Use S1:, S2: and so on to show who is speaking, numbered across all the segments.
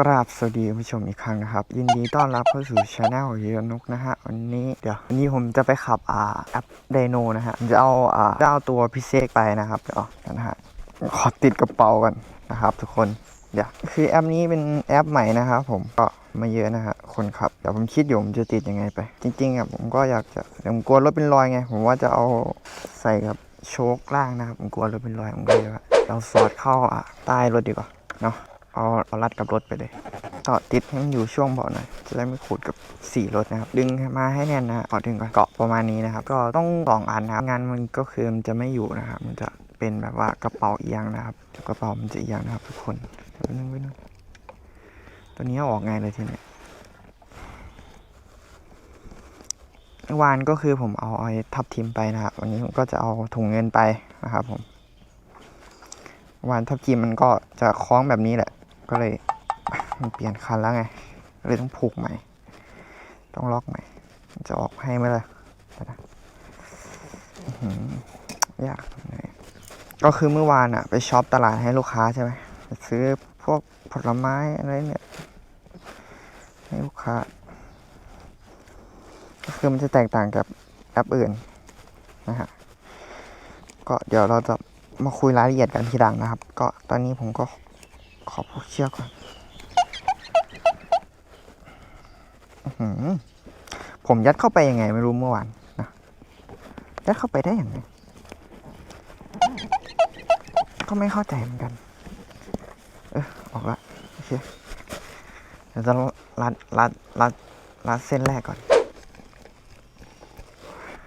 S1: กราบสวัสดีผู้ชมอีกครั้งนะครับ ยินดีต้อนรับเข้าสู่ช anel เฮียนุกนะฮะวันนี้เดี๋ยววันนี้ผมจะไปขับอ่าแอปไดโนนะฮะผมจะเอาอ่าจะเอาตัวพิเศษไปนะครับเดี๋ยวนะฮะขอติดกระเป๋ากันนะครับ ทุกคนเดี๋ยวคือแอปนี้เป็นแอปใหม่นะครับผมก็มาเยอะนะฮะคนขับเดี๋ยวผมคิดอยู่ผมจะติดยังไงไป จริงๆอะผมก็อยากจะผมกลัวรถเป็นรอยไง ผมว่าจะเอาใส่กับโชคล่างนะครับผมกลัวรถเป็นรอยผมก็เลยว่าเราสอดเข้าอะใต้รถดีกว่าเนาะ เอาเอารัดกับรถไปเลยก็ติดให้มันอยู่ช่วงเบาะหน่อยจะได้ไม่ขูดกับสีรถนะครับ ดึงมาให้แน่นนะฮะขอดึงก่อนเกาะประมาณนี้นะครับ ก็ต้องสองอันนะครับงานมันก็คือมันจะไม่อยู่นะครับ มันจะเป็นแบบว่ากระเป๋าเอียงนะครับเดี๋ยวกระเป๋ามันจะเอียงนะครับ ทุกคนนึงไว้นึงตัวนี้ออกไงเลยทีเนี้ยวานก็คือผมเอาไอ้ทับทิมไปนะครับ วันนี้ผมก็จะเอาถุงเงินไปนะครับผมวานทับทิมมันก็จะคล้องแบบนี้แหละ ก็เลยมันเปลี่ยนคันแล้วไงเลยต้องผูกใหม่ ต้องล็อกใหม่มจะออกให้ไหมล่ะเลยวนะอื้อหือยากก็คือเมื่อวานอะไปช็อปตลาดให้ลูกค้าใช่ไหมซื้อพวกผลไม้อะไรเนี่ย ให้ลูกค้า ก็คือมันจะแตกต่างกับแอปอื่นนะฮะก็เดี๋ยวเราจะมาคุยรายละเอียดกันทีหลังนะครับ ก็ตอนนี้ผมก็ ขอผูกเชือกก่อนผมยัดเข้าไปยังไงไม่รู้เมื่อวานนะยัดเข้าไปได้อยังไงก็ไม่เข้าใจเหมือนกัน เออออกละโอเคเดี๋ยวจะรัดรัดรัดรัดเส้นแรกก่อน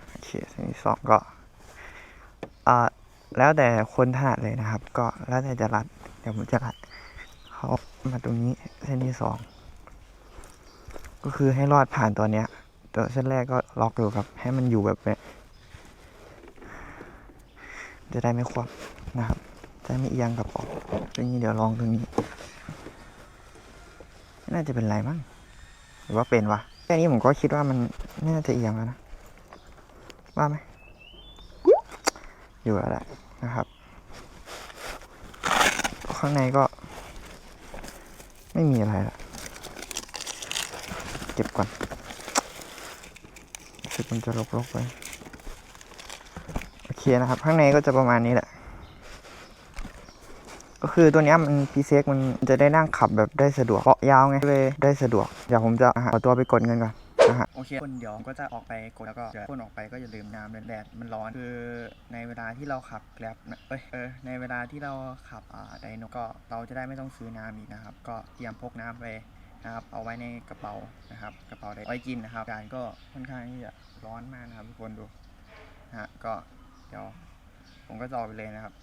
S1: โอเคเส้นที่สองก็อ่าแล้วแต่คนถนัดเลยนะครับ ก็แล้วแต่จะรัด เดี๋ยวผมจะรัด เขามาตรงนี้เส้นที่สองก็คือให้รอดผ่านตัวเนี้ย ตัวเส้นแรกก็ล็อกอยู่ครับ ให้มันอยู่แบบเนี้ยจะได้ไม่ควักนะครับ จะได้ไม่เอียงกับออกตรงนี้เดี๋ยวลองตรงนี้ น่าจะเป็นไรมั้งหรือว่าเป็นวะแค่นี้ผมก็คิดว่ามันน่าจะเอียงแล้วนะ ว่าไหมอยู่แล้วแหละนะครับ ข้างในก็ ไม่มีอะไรละเก็บก่อนคือมันจะรกๆไป โอเคนะครับ ข้างในก็จะประมาณนี้แหละ ก็คือตัวนี้มันพีเซ็กมันจะได้นั่งขับแบบได้สะดวก เกาะยาวไงเลยได้สะดวก เดี๋ยวผมจะหาตัวไปกดเงินก่อน นะฮะ
S2: โอเคคนเดี๋ยวผมก็จะออกไปกดแล้วก็เดี๋ยวพ่นออกไปก็อย่าลืมน้ำแดดมันร้อนคือในเวลาที่เราขับแกร็บนะเอ้ยเออในเวลาที่เราขับอ่าไดโนก็เราจะได้ไม่ต้องซื้อน้ำอีกนะครับ ก็เตรียมพกน้ำไปนะครับเอาไว้ในกระเป๋านะครับ กระเป๋าไดไว้กินนะครับอากาศก็ค่อนข้างที่จะร้อนมากนะครับทุกคนดูนะฮะก็เดี๋ยวผมก็จะออกไปเลยนะครับ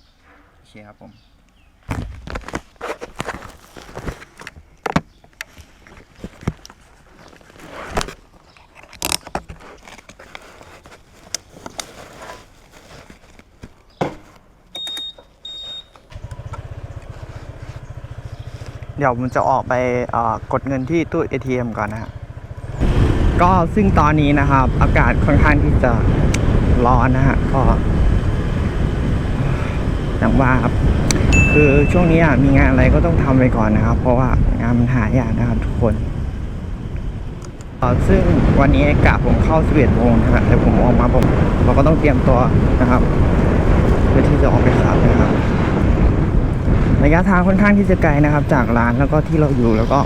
S2: โอเคครับผม
S1: เดี๋ยวผมจะออกไปกดเงินที่ตู้ ATM ก่อนนะฮะก็ซึ่งตอนนี้นะครับ อากาศค่อนข้างที่จะร้อนนะฮะก็อย่างว่าครับ คือช่วงนี้อะมีงานอะไรก็ต้องทำไปก่อนนะครับ เพราะว่างานมันหายากนะครับทุกคนซึ่งวันนี้กะผมเข้า11โมงนะครับแต่ผมออกมาผมเราก็ต้องเตรียมตัวนะครับ เพื่อที่จะออกไปขับนะครับ ระยะทางค่อนข้างที่จะไกลนะครับ จากร้านแล้วก็ที่เราอยู่แล้วก็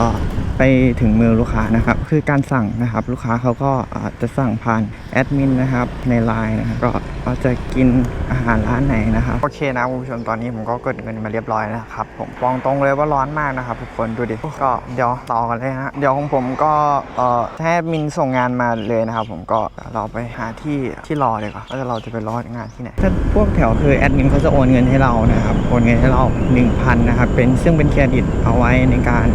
S1: อ่อ ไปถึงมือลูกค้านะครับ คือการสั่งนะครับ ลูกค้าเขาก็อาจะสั่งผ่านแอดมินนะครับในไลน์นะครับก็จะกินอาหารร้านไหนนะครับโอเคนะคุณผู้ชมตอนนี้ผมก็กดเงินมาเรียบร้อยนะครับผมปองตรงเลยว่าร้อนมากนะครับทุกคนดูดิก็เดี๋ยวต่อกันเลยฮะเดี๋ยวของผมก็เอ่อแอดมินส่งงานมาเลยนะครับ ผมก็เราไปหาที่ที่รอเลยก่อนว่าเราจะไปรองานที่ไหนถ้าพวกแถวคือแอดมินเขาจะโอนเงินให้เรานะครับโอนเงินให้เรา 1,000นะครับเป็นซึ่งเป็นเครดิตเอาไว้ในการ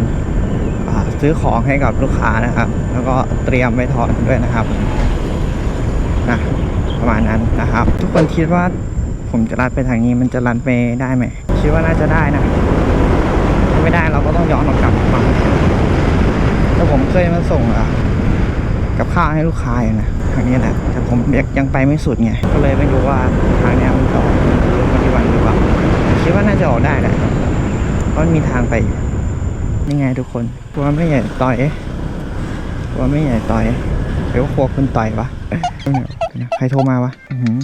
S1: ซื้อของให้กับลูกค้านะครับ แล้วก็เตรียมไว้ถอนด้วยนะครับนะประมาณนั้นนะครับ ทุกคนคิดว่าผมจะรัดไปทางนี้มันจะรัดไปได้ไหมคิดว่าน่าจะได้นะถ้าไม่ได้เราก็ต้องย้อนออกกลับมาแต่ผมเคยมาส่งอะกับข้าวให้ลูกค้าอยู่นะทางนี้แหละแต่ผมยังไปไม่สุดไงก็เลยไม่รู้ว่าทางเนี้ยมันจะออกรถปฏิบัติหรือเปล่าคิดว่าน่าจะออกได้แหละเพราะมีทางไปอยู่ นี่ไงทุกคนตัวไม่ใหญ่ต่อยตัวไม่ใหญ่ต่อยเดี๋ยวครัวคุณต่อยวะเอ้ยเดี๋ยวเดี๋ยวใครโทรมาวะอื้อหือ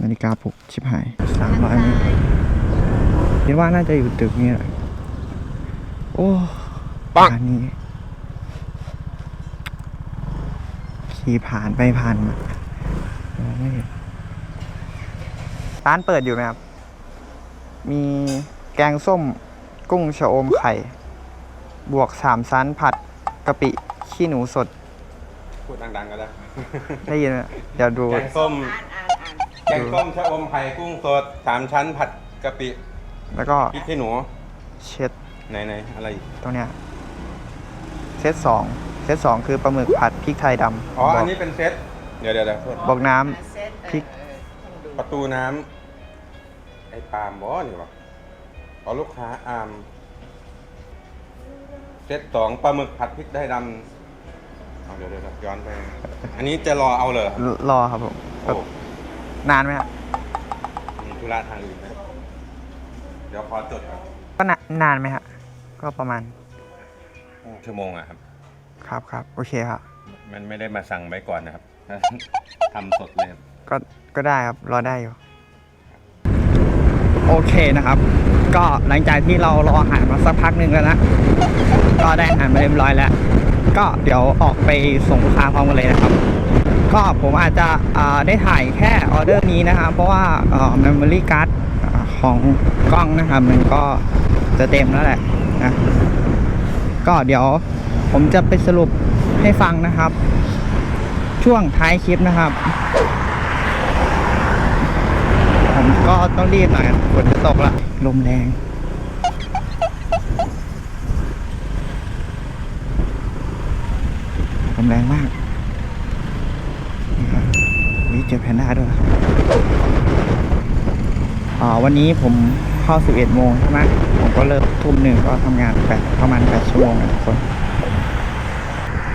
S1: นาฬิกาปลุกชิบหายสามร้อยนี่คิดว่าน่าจะอยู่ตึกนี้แหละโอ้ปังนี้ขี่ผ่านไปผ่านมามองไม่เห็นร้านเปิดอยู่ไหมครับ มีแกงส้มกุ้งชะอมไข่ บวกสามชั้นผัดกะปิขี้หนูสด
S3: พูดดังๆก็ได้
S1: ได้ยินไหมเดี๋ยวดู
S3: แกงส้มแกงส้มชะอมไข่กุ้งสดสามชั้นผัดกะปิ
S1: แล้วก็
S3: พริกขี้หนู
S1: เช็ด
S3: ไหนๆอะไรอีก
S1: ตรงเนี้ยเซตสองเซตสองคือปลาหมึกผัดพริกไทยดำ
S3: อ๋อ
S1: บ
S3: อั
S1: อนก
S3: นี้เป็นเซตเดี๋ยวเดี๋ยวเดี๋ยวโทษ
S1: บอกน้ำพริก
S3: ประตูน้ำไอ้ปาล์มบอนี่วะอ๋อลูกค้าอาม เซตสองปลาหมึกผัดพริกได้ดำเอาเดี๋ยวเดี๋ยวเดี๋ยวย้อนไป อันนี้จะรอเอาเลย
S1: รอครับผม
S3: โอ้
S1: นานไหมครับ
S3: มีธุระทางอื่นไหมเดี๋ยวขอจดก่อน
S1: ก็นานานไหมครับก็ประมาณ
S3: ชั่วโมงอะครับ
S1: ครับครับโอเคครับ
S3: มันไม่ได้มาสั่งไว้ก่อนนะครับ ทำสดเลยครับ
S1: ก็ก็ได้ครับรอได้อยู่โอเคนะครับ ก็หลังจากที่เรารออาหารมาสักพักหนึ่งแล้วนะ ก็ได้อาหารมาเรียบร้อยแล้ว ก็เดี๋ยวออกไปส่งลูกค้าพร้อมกันเลยนะครับ ก็ผมอาจจะได้ถ่ายแค่ออเดอร์นี้นะครับ เพราะว่าเอ่อ memory card อ่าของกล้องนะครับ มันก็จะเต็มแล้วแหละนะก็เดี๋ยวผมจะไปสรุปให้ฟังนะครับ ช่วงท้ายคลิปนะครับ ผมก็ต้องรีบหน่อยฝนจะตกละลมแรง มแรงมากนี่ครับวิเจอแพนด้าด้วยอ่าวันนี้ผมเข้า 11 โมงใช่ไหมผมก็เริ่มทุ่มหนึ่งก็ทำงานแปดประมาณ 8 ชั่วโมงนะทุกคน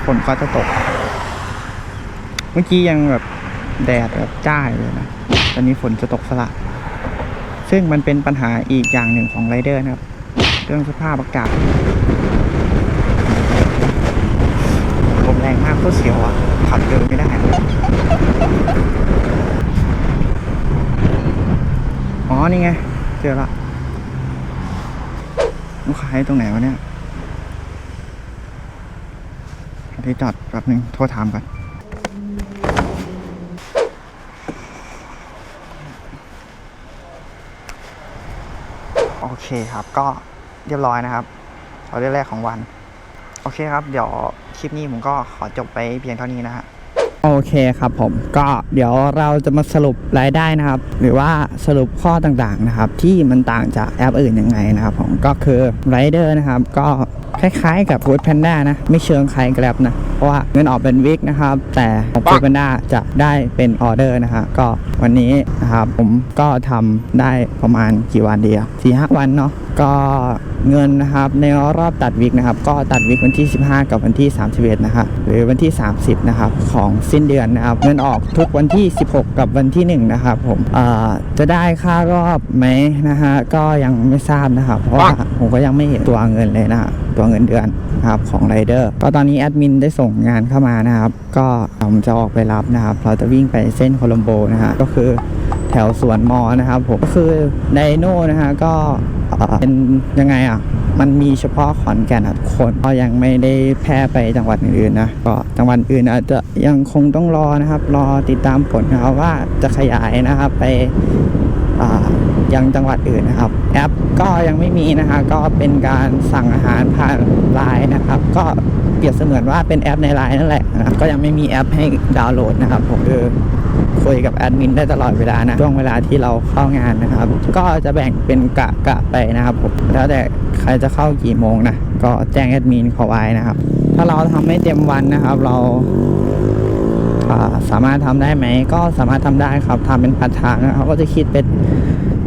S1: ฝนก็จะตก เมื่อกี้ยังแบบแดดแบบจ้าเลยนะ ตอนนี้ฝนจะตกสละซึ่งมันเป็นปัญหาอีกอย่างหนึ่งของไรเดอร์นะครับ เรื่องสภาพอากาศลม แรงมากโคตรเสียวอะขับเร็วไม่ได้อ๋อนี่ไง เจอละลูกค้าอยู่ตรงไหนวะเนี่ยที่จอดแป๊บนึงโทรถามก่อนโอเคครับก็เรียบร้อยนะครับออเดอร์แรกของวัน โอเคครับ เดี๋ยว คลิปนี้ผมก็ขอจบไปเพียงเท่านี้นะฮะโอเคครับผมก็เดี๋ยวเราจะมาสรุปรายได้นะครับ หรือว่าสรุปข้อต่างๆนะครับ ที่มันต่างจากแอปอื่นยังไงนะครับผมก็คือไรเดอร์นะครับ ก็คล้ายๆกับ Food Panda นะ ไม่เชิงใครแกร็บนะ เพราะว่าเงินออกเป็นวิกนะครับ แต่ของ Food Panda จะได้เป็นออเดอร์นะฮะก็ วันนี้นะครับผมก็ทำได้ประมาณกี่วันเดียวสี่ห้าวันเนาะก็เงินนะครับในรอบตัดวิกนะครับ ก็ตัดวิกวันที่ 15 กับวันที่ 31 นะฮะหรือวันที่ 30 นะครับของสิ้นเดือนนะครับ เงินออกทุกวันที่ 16 กับวันที่ 1 นะครับผมเอ่อจะได้ค่ารอบไหมนะฮะก็ยังไม่ทราบนะครับ เพราะว่าผมก็ยังไม่เห็นตัวเงินเลยนะตัวเงินเดือน นะครับของไรเดอร์ก็ตอนนี้แอดมินได้ส่งงานเข้ามานะครับ ก็ผมจะออกไปรับนะครับ เราจะวิ่งไปเส้นโคลัมโบนะฮะก็คือแถวสวนมอนะครับผมก็คือไดโน่นะฮะก็เป็นยังไงอะมันมีเฉพาะขอนแก่นอะทุกคนก็ยังไม่ได้แพร่ไปจังหวัดอื่นๆนะก็จังหวัดอื่นอาจจะยังคงต้องรอนะครับ รอติดตามผลนะครับว่าจะขยายนะครับไป ยังจังหวัดอื่นนะครับ แอปก็ยังไม่มีนะคะก็เป็นการสั่งอาหารผ่านไลน์นะครับ ก็เปรียบเสมือนว่าเป็นแอปในไลน์นั่นแหละนะก็ยังไม่มีแอปให้ดาวน์โหลดนะครับผมคือคุยกับแอดมินได้ตลอดเวลานะช่วงเวลาที่เราเข้างานนะครับ ก็จะแบ่งเป็นกะกะไปนะครับผมแล้วแต่ใครจะเข้ากี่โมงนะก็แจ้งแอดมินเขาไว้นะครับ ถ้าเราทำไม่เต็มวันนะครับ เรา สามารถทำได้ไหม ก็สามารถทำได้ครับทำเป็นพัดทางนะเขาก็จะคิดเป็น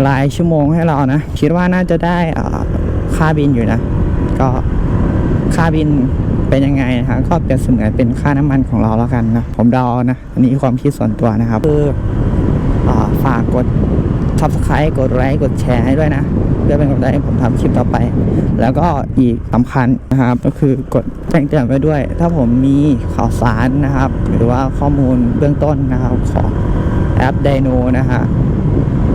S1: รายชั่วโมงให้เรานะ คิดว่าน่าจะได้ค่าบินอยู่นะ ก็ค่าบินเป็นยังไงนะฮะก็เปรียบเสมือนเป็นค่าน้ำมันของเราแล้วกันนะ ผมเดานะ อันนี้ความคิดส่วนตัวนะครับ คืออฝากกด subscribe กดไลค์กดแชร์ให้ด้วยนะ พื่อเป็นกำลังใจให้ผมทำคลิปต่อไป แล้วก็อีกสำคัญนะครับ ก็คือกดแจ้งเตือนไว้ด้วย ถ้าผมมีข่าวสารนะครับ หรือว่าข้อมูลเบื้องต้นนะครับของแอปไดโนนะฮะ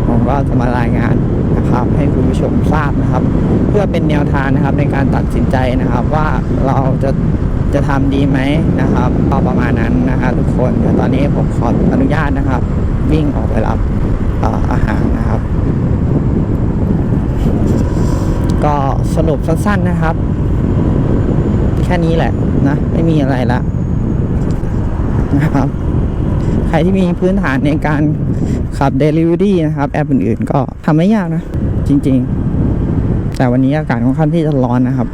S1: ผมก็จะมารายงานนะครับให้คุณผู้ชมทราบนะครับ เพื่อเป็นแนวทางนะครับในการตัดสินใจนะครับ ว่าเราจะจะทำดีไหมนะครับก็ประมาณนั้นนะครับทุกคนเดี๋ยวตอนนี้ผมขออนุญาตนะครับ วิ่งออกไปรับอาหารนะครับ ก็ สรุปสั้นๆนะครับ แค่นี้แหละนะ ไม่มีอะไรละนะครับ ใครที่มีพื้นฐานในการขับ Delivery นะครับ แอปอื่นๆ ก็ทำไม่ยากนะ จริงๆ แต่วันนี้อากาศค่อนข้างที่จะร้อนนะครับ